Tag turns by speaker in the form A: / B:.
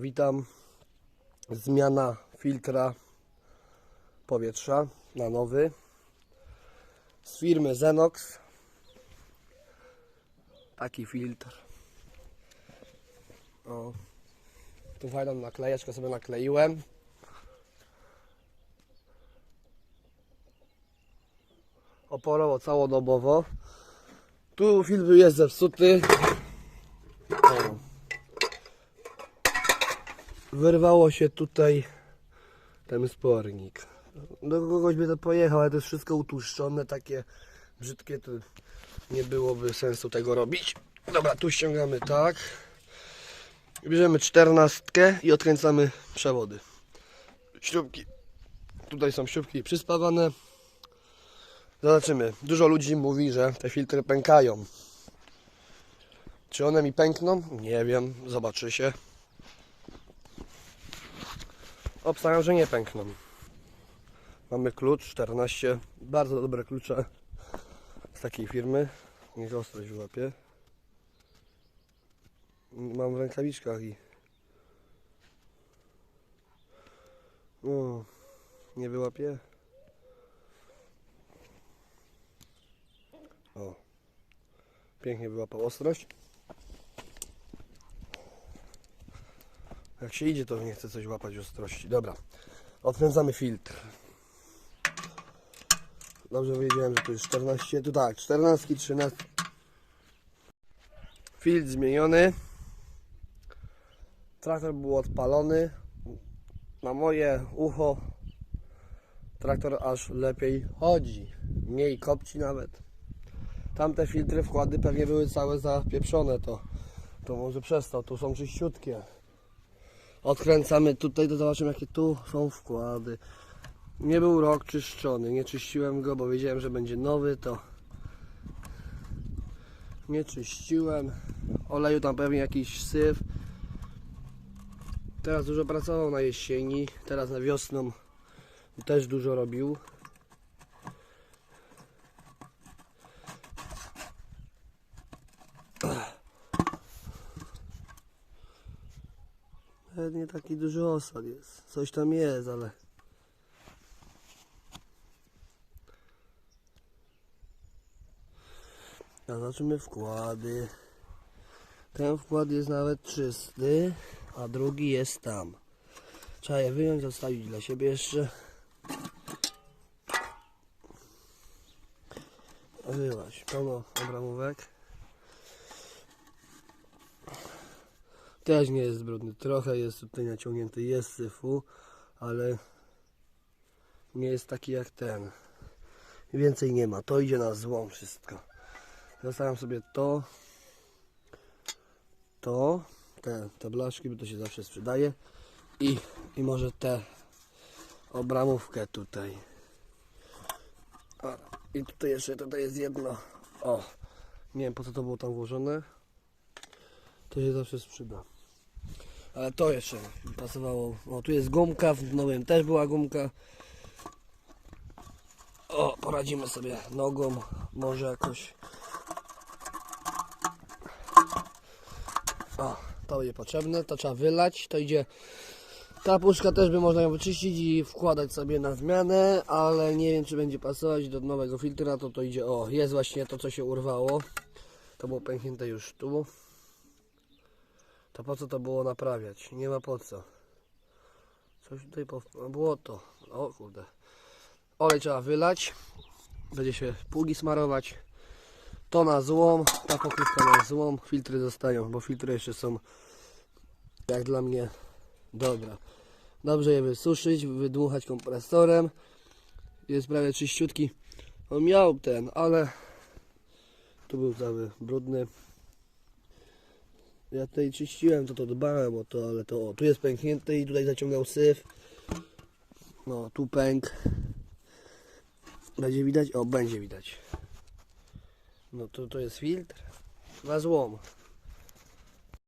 A: Witam. Zmiana filtra powietrza na nowy z firmy Zenox. Taki filtr. O. Tu fajną naklejeczkę sobie nakleiłem. Oporowo całodobowo. Tu filtr jest zepsuty. Wyrwało się tutaj ten spornik. Do kogoś by to pojechał, ale to jest wszystko utłuszczone, takie brzydkie, to nie byłoby sensu tego robić. Dobra, tu ściągamy tak. Bierzemy czternastkę i odkręcamy przewody. Śrubki. Tutaj są śrubki przyspawane. Zobaczymy. Dużo ludzi mówi, że te filtry pękają. Czy one mi pękną? Nie wiem. Zobaczy się. Obstawiam, że nie pękną. Mamy klucz 14. Bardzo dobre klucze z takiej firmy. Niech ostrość wyłapie. Mam w rękawiczkach i. O, nie wyłapie. O. Pięknie wyłapał ostrość. Jak się idzie, to nie chce coś łapać ostrości. Dobra. Odkręcamy filtr. Dobrze wiedziałem, że to jest 14. Tu tak, 14, 13. Filtr zmieniony. Traktor był odpalony. Na moje ucho traktor aż lepiej chodzi. Mniej kopci nawet. Tamte filtry, wkłady pewnie były całe zapieprzone. To, to może przez to. Tu są czyściutkie. Odkręcamy tutaj, to zobaczymy jakie tu są wkłady. Nie był rok czyszczony, nie czyściłem go, bo wiedziałem, że będzie nowy, to nie czyściłem. Oleju tam pewnie jakiś syf. Teraz dużo pracował na jesieni, teraz na wiosną też dużo robił. Nie taki duży osad jest. Coś tam jest, ale. A zobaczymy wkłady. Ten wkład jest nawet czysty, a drugi jest tam. Trzeba je wyjąć, zostawić dla siebie jeszcze. Wyłaś, pełno obramówek. Też nie jest brudny. Trochę jest tutaj naciągnięty, jest syfu, ale nie jest taki jak ten. Więcej nie ma. To idzie na złom wszystko. Zostawiam sobie to, to, te, te blaszki, bo to się zawsze sprzedaje i, i może tę obramówkę tutaj. O, I tutaj jeszcze, tutaj jest jedno. O, nie wiem po co to było tam włożone. To się zawsze sprzyda. Ale to jeszcze pasowało. O, tu jest gumka, w nowym też była gumka. O, poradzimy sobie nogą, może jakoś. O, to będzie potrzebne, to trzeba wylać, to idzie. Ta puszka też by można ją wyczyścić i wkładać sobie na zmianę, ale nie wiem czy będzie pasować do nowego filtra, to to idzie. O, jest właśnie to co się urwało. To było pęknięte już tu. To po co to było naprawiać? Nie ma po co. Coś tutaj po... no, było to. O kurde. Olej trzeba wylać. Będzie się pługi smarować. To na złom. Ta pokrywka na złom. Filtry zostają, bo filtry jeszcze są jak dla mnie dobra. Dobrze je wysuszyć, wydmuchać kompresorem. Jest prawie czyściutki. On miał ten, ale tu był cały brudny. Ja tutaj czyściłem, to to dbałem o to, ale to o, tu jest pęknięty i tutaj zaciągał syf. No, tu pęk. Będzie widać? O, będzie widać. No to, to jest filtr na złom.